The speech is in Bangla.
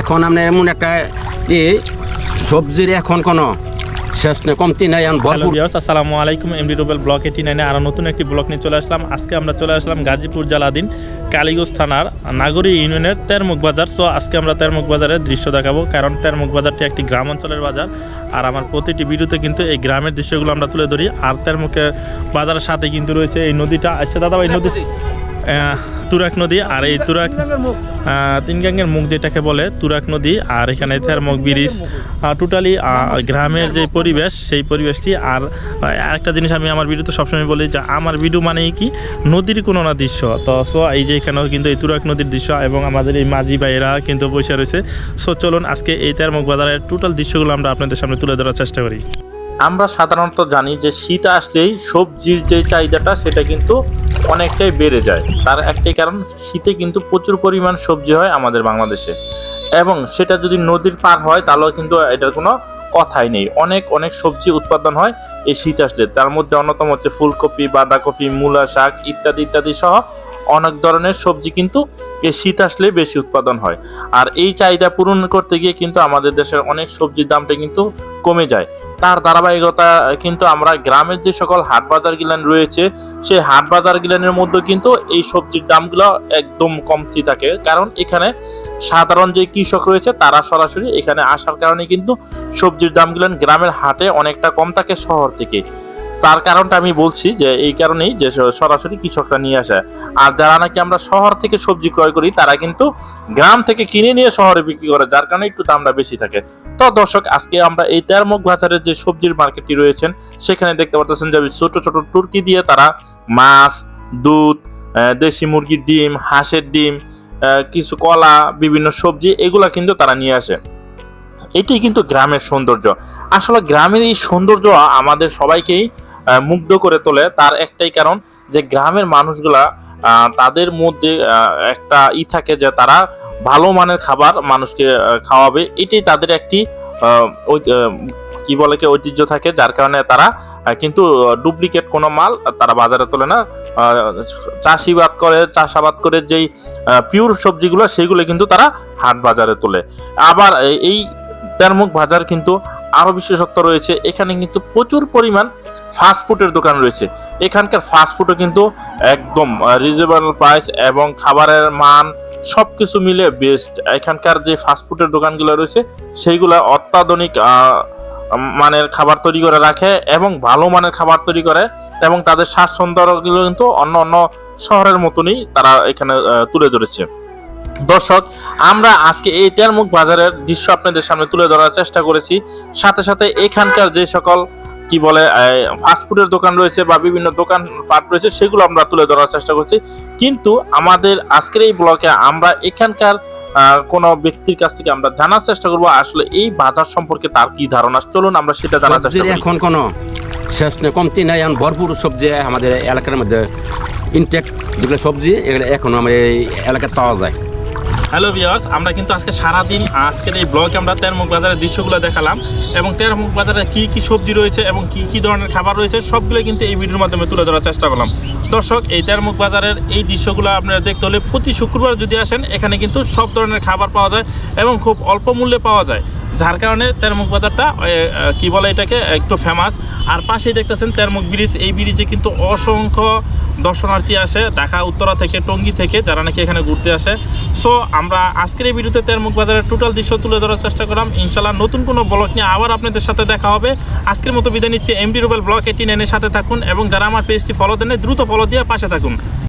এখন আপনার এমন একটা ই সবজির এখন কোনো শেষ নেই কমতি নাই এখন ভরপুর। আসসালামু আলাইকুম এমডি রুবেল ব্লক এইটি নাইনে আরও নতুন একটি ব্লক নিয়ে চলে আসলাম। আজকে আমরা চলে আসলাম গাজীপুর জেলাধীন কালীগঞ্জ থানার নাগরী ইউনিয়নের তেরমুখ বাজার। সো আজকে আমরা তেরমুখ বাজারের দৃশ্য দেখাবো কারণ তেরমুখ বাজারটি একটি গ্রাম অঞ্চলের বাজার। আর আমার প্রতিটি ভিডিওতে কিন্তু এই গ্রামের দৃশ্যগুলো আমরা তুলে ধরি। আর তেরমুখের বাজারের সাথে কিন্তু রয়েছে এই নদীটা। আচ্ছা দাদা এই নদী তুরাক নদী আর এই তুরাক তিনগাঙ্গের মুখ যেটাকে বলে তুরাক নদী, আর এখানে থেরমক ব্রিজ টোটালি গ্রামের যে পরিবেশ, সেই পরিবেশটি, আর আরেকটা জিনিস আমি আমার ভিডিওতে সবসময় বলি যে আমার ভিডিও মানেই কি, নদীর কোনো না দৃশ্য। তো সো এই যে এখানেও কিন্তু এই তুরাক নদীর দৃশ্য এবং আমাদের এই মাঝি ভাইয়েরা কিন্তু বসে রয়েছে। সো চলুন আজকে এই তেরমক বাজারের টোটাল দৃশ্যগুলো আমরা আপনাদের সামনে তুলে ধরার চেষ্টা করি। আমরা সাধারণত জানি যে শীত আসলেই সবজির যে চাহিদাটা, সেটা কিন্তু অনেকটাই বেড়ে যায়। তার একটাই কারণ, শীতে কিন্তু প্রচুর পরিমাণ সবজি হয় আমাদের বাংলাদেশে। এবং সেটা যদি নদীর পার হয়, তাহলেও কিন্তু এটার কোনো কথাই নেই। অনেক অনেক সবজি উৎপাদন হয় এই শীত আসলে। তার মধ্যে অন্যতম হচ্ছে ফুলকপি, বাঁধাকপি, মূলা শাক ইত্যাদি ইত্যাদি সহ অনেক ধরনের সবজি কিন্তু এই শীত আসলে বেশি উৎপাদন হয়। আর এই চাহিদা পূরণ করতে গিয়ে কিন্তু আমাদের দেশের অনেক সবজির দামটা কিন্তু কমে যায়। তার ধারাবাহিকতা কিন্তু আমরা গ্রামের যে সকল হাট বাজার গিলান রয়েছে, সেই হাট বাজার গিলানের মধ্যে কিন্তু এই সবজির দামগুলো একদম কমতি থাকে। কারণ এখানে সাধারণ যে কৃষক রয়েছে, তারা সরাসরি এখানে আসার কারণে কিন্তু সবজির দামগুলো গ্রামের হাটে অনেকটা কম থাকে শহর থেকে। তার কারণটা আমি বলছি যে এই কারণেই যে সরাসরি কৃষকরা নিয়ে আসে। আর যারা নাকি আমরা শহর থেকে সবজি ক্রয় করি, তারা কিন্তু গ্রাম থেকে কিনে নিয়ে শহরে বিক্রি করে, যার কারণে একটু দামটা বেশি থাকে। তো দর্শক, আজকে আমরা এই তেরমুখ বাজারের যে সবজির মার্কেটটি রয়েছেন, সেখানে দেখতে পাচ্ছেন যে ছোট ছোট টুরকি দিয়ে তারা মাছ, দুধ দেশি মুরগির ডিম, হাঁসের ডিম কিছু কলা, বিভিন্ন সবজি, এগুলা কিন্তু তারা নিয়ে আসে। এটি কিন্তু গ্রামের সৌন্দর্য। আসলে গ্রামের এই সৌন্দর্য আমাদের সবাইকেই মুগ্ধ করে তোলে। তার একটাই কারণ যে গ্রামের মানুষগুলা তাদের মধ্যে একটা ই থাকে যে তারা ভালো মানের খাবার মানুষকে খাওয়াবে। এটাই তাদের একটি কি বলে কি, ঐতিহ্য থাকে, যার কারণে তারা কিন্তু ডুপ্লিকেট কোনো মাল তারা বাজারে তোলে না। চাষিবাদ করে, চাষাবাদ করে যেই পিওর সবজিগুলো, সেগুলো কিন্তু তারা হাট বাজারে তোলে। আবার এই তেরমুখ বাজার কিন্তু আরও বিশেষত্ব রয়েছে। এখানে কিন্তু প্রচুর পরিমাণ ফাস্টফুডের দোকান রয়েছে। এখানকার ফাস্টফুডও কিন্তু একদম রিজনেবল প্রাইস এবং খাবারের মান সব কিছু মিলে বেস্ট এখানকার যে ফাস্টফুডের দোকানগুলো রয়েছে, সেইগুলো অত্যাধুনিক মানের খাবার তৈরি করে রাখে এবং ভালো মানের খাবার তৈরি করে এবং তাদের স্বাস্থ্যগুলো কিন্তু অন্য অন্য শহরের মতনই তারা এখানে তুলে ধরেছে। দর্শক, আমরা আজকে এই তেরমুখ বাজারের দৃশ্য আপনাদের সামনে তুলে ধরার চেষ্টা করেছি। সাথে সাথে এখানকার যে সকল কি বলে ফাস্টফুডের দোকান রয়েছে বা বিভিন্ন দোকান পাট রয়েছে সেগুলো আমরা তুলে ধরার চেষ্টা করছি। কিন্তু আমাদের আজকের এই ব্লকে আমরা এখানকার কোনো ব্যক্তির কাছ থেকে আমরা জানার চেষ্টা করব আসলে এই বাজার সম্পর্কে তার কি ধারণা? চলুন আমরা সেটা জানার চেষ্টা করি। এখন কোনো শেষ নেই কমতি নাই এখন ভরপুর সবজি আমাদের এলাকার মধ্যে ইনটেক যেগুলো সবজি এগুলো এখনও আমাদের এই এলাকায় পাওয়া যায়। হ্যালো ভিওর্স আমরা কিন্তু আজকে সারাদিন, আজকের এই ব্লগে আমরা তেরমুখ বাজারের দৃশ্যগুলো দেখালাম এবং তেরমুখ বাজারে কি কি সবজি রয়েছে এবং কি কি ধরনের খাবার রয়েছে, সবগুলো কিন্তু এই ভিডিওর মাধ্যমে তুলে ধরার চেষ্টা করলাম। দর্শক, এই তেরমুখ বাজারের এই দৃশ্যগুলো আপনারা দেখতে হলে প্রতি শুক্রবার যদি আসেন, এখানে কিন্তু সব ধরনের খাবার পাওয়া যায় এবং খুব অল্প মূল্যে পাওয়া যায়। যার কারণে তেরমুখ বাজারটা কি বলে এটাকে একটু ফেমাস আর পাশেই দেখতেছেন তেরমুখ ব্রিজ। এই ব্রিজে কিন্তু অসংখ্য দর্শনার্থী আসে, ঢাকা, উত্তরা থেকে, টঙ্গী থেকে, যারা নাকি এখানে ঘুরতে আসে। সো আমরা আজকের এই ভিডিওতে তেরমুখ বাজারের টোটাল দৃশ্য তুলে ধরার চেষ্টা করলাম। ইনশাল্লাহ নতুন কোনো ব্লগ নিয়ে আবার আপনাদের সাথে দেখা হবে। আজকের মতো বিদায় নিচ্ছি। এমডি রুবেল ব্লগ এইটি এর সাথে থাকুন এবং যারা আমার পেজটি ফলো দেন দ্রুত ফলো দিয়ে পাশে থাকুন।